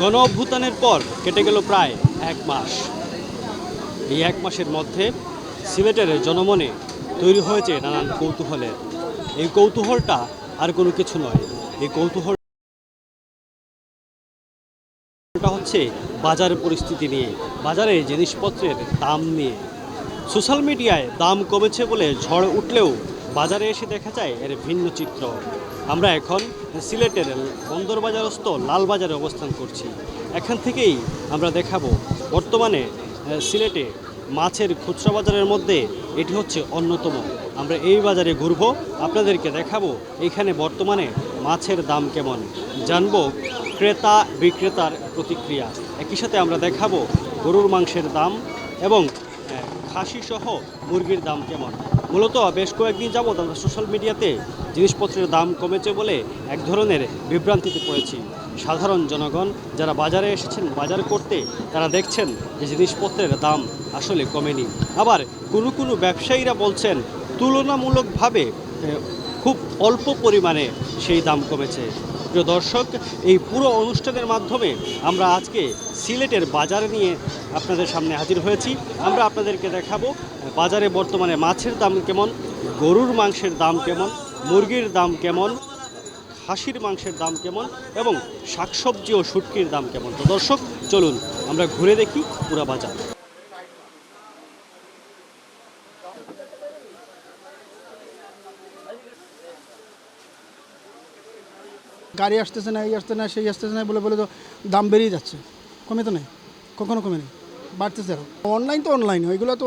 গণ অভ্যুত্থানের পর কেটে গেল প্রায় এক মাস। এই এক মাসের মধ্যে সিলেটের জনমনে তৈরি হয়েছে নানান কৌতূহলের। এই কৌতূহলটা আর কোনো কিছু নয়। এই কৌতূহল এটা হচ্ছে বাজার পরিস্থিতি নিয়ে, বাজারে জিনিসপত্রের দাম নিয়ে। সোশ্যাল মিডিয়ায় দাম কমেছে বলে ঝড় উঠলেও বাজারে এসে দেখা যায় এর ভিন্ন চিত্র। আমরা এখন সিলেটের বন্দরবাজারস্থ লালবাজারে অবস্থান করছি। এখান থেকেই আমরা দেখাবো বর্তমানে সিলেটে মাছের খুচরা বাজারের মধ্যে এটি হচ্ছে অন্যতম। আমরা এই বাজারে ঘুরবো, আপনাদেরকে দেখাবো এখানে বর্তমানে মাছের দাম কেমন। জানব ক্রেতা বিক্রেতার প্রতিক্রিয়া। একই সাথে আমরা দেখাবো গরুর মাংসের দাম এবং খাসি সহ মুরগির দাম কেমন। মূলত বেশ কয়েকদিন যাবৎ আমরা সোশ্যাল মিডিয়াতে জিনিসপত্রের দাম কমেছে বলে এক ধরনের বিভ্রান্তিতে পড়েছি। সাধারণ জনগণ যারা বাজারে এসেছেন, বাজার করতে, তারা দেখছেন যে জিনিসপত্রের দাম আসলে কমেনি। আবার কোনো কোনো ব্যবসায়ীরা বলছেন, তুলনামূলকভাবে খুব অল্প পরিমাণে সেই দাম কমেছে। প্রিয় দর্শক, এই পুরো অনুষ্ঠানের মাধ্যমে আমরা আজকে সিলেটের বাজার নিয়ে আপনাদের সামনে হাজির হয়েছি। আমরা আপনাদেরকে দেখাবো বাজারে বর্তমানে মাছের দাম কেমন, গরুর মাংসের দাম কেমন, মুরগির দাম কেমন, হাসির মাংসের দাম কেমন এবং শাকসবজি ও শুটকির দাম কেমন। তো দর্শক, চলুন আমরা ঘুরে দেখি পুরা বাজার। গাড়ি আসতেছে না, এই আসতে না, সেই আসতেছে না বলে বলে তো দাম বেড়েই যাচ্ছে। কমে তো নেই, কখনো কমে নেই, বাড়তেছে আরও অনলাইন তো অনলাইন, ওইগুলো তো,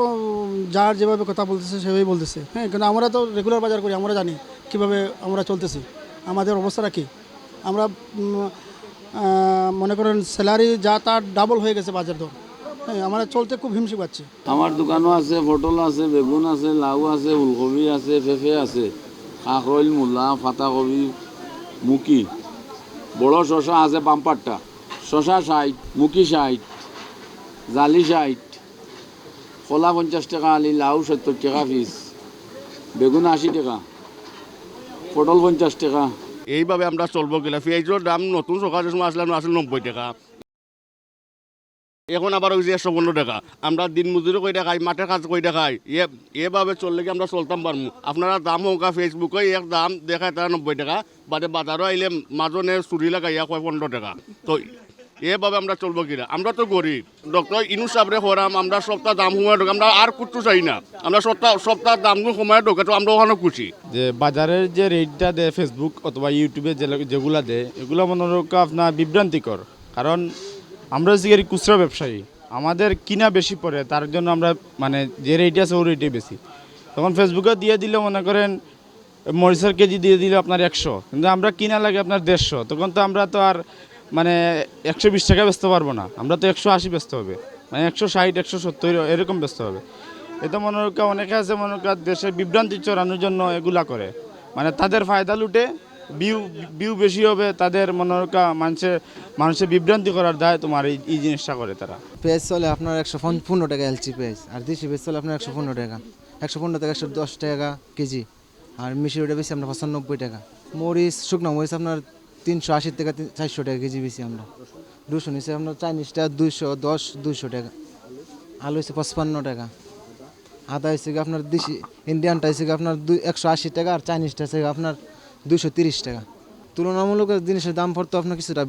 যার যেভাবে কথা বলতেছে, সেভাবেই বলতেছে। হ্যাঁ কিন্তু আমরা তো রেগুলার বাজার করি, আমরা জানি কীভাবে আমরা চলতেছি। আমাদের অবস্থাটা কী? আমরা মনে করেন স্যালারি যা তার ডাবল হয়ে গেছে বাজার দর। হ্যাঁ আমরা চলতে খুব হিমশি পাচ্ছি আমার দোকানও আছে, পটল আছে, বেগুন আছে, লাউ আছে ফুলকবি আছে পেঁপে আছে কাঁকরইল মূলা পাতাকবি মুকি বড় শশা আছে পাম্পারটা শশা ষাট, মুখি ষাট, জালি ষাট কলা পঞ্চাশ টাকা, আলি লাউ সত্তর টাকা পিস বেগুন আশি টাকা, পটল পঞ্চাশ টাকা। এইভাবে আমরা চলবো গেলে পেঁয়াজের দাম নতুন সকালের সময় আসলে আসলে নব্বই টাকা। এখন আবার ওই যে একশো পনেরো টাকা। আমরা দিন মজুরি কই দেখাই মাঠের কাজ কই দেখাই এ, এভাবে চললে কি আমরা চলতাম পারব আপনারা দাম হোক ফেসবুকে এক দাম দেখায় তারা নব্বই টাকা, বাদে বাজারও আইলে মাজনে চুরি লাগাইয়া কয় পনেরো টাকা। তো এভাবে আমরা চলবো কিনা আমরা তো গরিব। ডক্টর ইনু সাবরে হরাম, আমরা সপ্তাহ দাম সময় ঢোকে, আমরা আর কুটু চাই না। আমরা সপ্তাহ সপ্তাহ দাম সময় ঢোকে, তো আমরা ওখানে খুশি। যে বাজারের যে রেটটা দেয় ফেসবুক অথবা ইউটিউবে যেগুলা দেয় এগুলো মনে আপনার বিভ্রান্তিকর। কারণ আমরা হচ্ছে গিয়ে খুচরা ব্যবসায়ী, আমাদের কিনা বেশি পড়ে, তার জন্য আমরা মানে যে রেট আছে ওই রেটে বেশি। তখন ফেসবুকে দিয়ে দিলে, মনে করেন, মরিচের কেজি দিয়ে দিলে আপনার একশো, কিন্তু আমরা কিনা লাগে আপনার দেড়শো, তখন তো আমরা তো আর মানে একশো বিশ টাকা বেচতে পারব না, আমরা তো একশো আশি বেচতে হবে মানে একশো ষাট, একশো সত্তর এরকম বেচতে হবে। এটা মনে অনেকে আছে, মনে দেশের বিভ্রান্তি চড়ানোর জন্য এগুলা করে মানে তাদের ফায়দা লুটে বিউ বিউ বেশি হবে, তাদের মনে রক্ষা মানুষের মানুষের বিভ্রান্তি করার দায় তোমার এই এই জিনিসটা করে তারা। পেঁয়াজ চলে আপনার একশো পনেরো টাকা এলচি পেঁয়াজ আর দেশি পেঁয়াজ চলে আপনার একশো পনেরো টাকা। একশো পনেরো টাকা একশো দশ টাকা কেজি, আর মিশি ওটা বেশি আপনার পঁচানব্বই টাকা। মরিচ, শুকনো মরিচ আপনার তিনশো আশি টাকা চারশো টাকা কেজি বেশি আমরা। দুশো নিচে আপনার চাইনিজটা দুইশো দশ, দুইশো টাকা। আলু হচ্ছে পঁচপান্ন টাকা। আদা হচ্ছে আপনার দেশি ইন্ডিয়ানটা হচ্ছে আপনার দুই, একশো আশি টাকা, আর চাইনিজটা হচ্ছে আপনার দুইশো তিরিশ টাকা। তুলনামূলক জিনিসের দাম পড়তো আপনার কিছুটা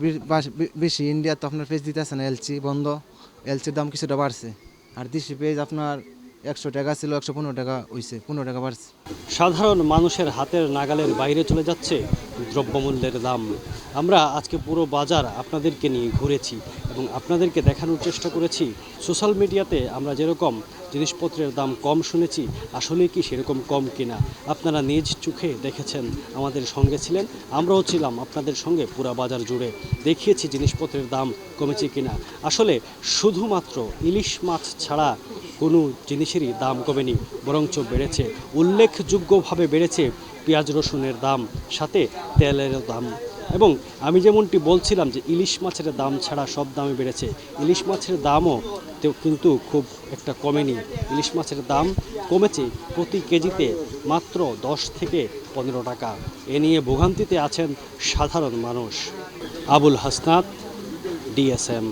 বেশি। ইন্ডিয়া তো আপনার পেজ দিতেছে না এলচি বন্ধ। এলচির দাম কিছুটা বাড়ছে। আর দেশি পেজ আপনার একশো টাকা ছিল, একশো পনেরো টাকা হয়েছে পনেরো টাকা বাড়ছে। সাধারণ মানুষের হাতের নাগালের বাইরে চলে যাচ্ছে দ্রব্যমূল্যের দাম। আমরা আজকে পুরো বাজার আপনাদেরকে নিয়ে ঘুরেছি। এবং আপনাদেরকে দেখানোর চেষ্টা করেছি, সোশ্যাল মিডিয়াতে আমরা যেরকম জিনিসপত্রের দাম কম শুনেছি, আসলে কি সেরকম কম কিনা আপনারা নিজ চোখে দেখেছেন, আমাদের সঙ্গে ছিলেন, আমরাও ছিলাম আপনাদের সঙ্গে পুরা বাজার জুড়ে, দেখিয়েছি জিনিসপত্রের দাম কমেছে কিনা। আসলে শুধুমাত্র ইলিশ মাছ ছাড়া কোনো জিনিসেরই দাম কমেনি, বরঞ্চ বেড়েছে, উল্লেখযোগ্যভাবে বেড়েছে পেঁয়াজ রসুনের দাম, সাথে তেলের দাম। এবং আমি যেমনটি বলছিলাম যে ইলিশ মাছের দাম ছাড়া সব দামে বেড়েছে, ইলিশ মাছের দামও কিন্তু খুব একটা কমেনি। ইলিশ মাছের দাম কমেছে প্রতি কেজিতে মাত্র দশ থেকে পনেরো টাকা। এ নিয়ে ভোগান্তিতে আছেন সাধারণ মানুষ। আবুল হাসনাত, ডিএসএম।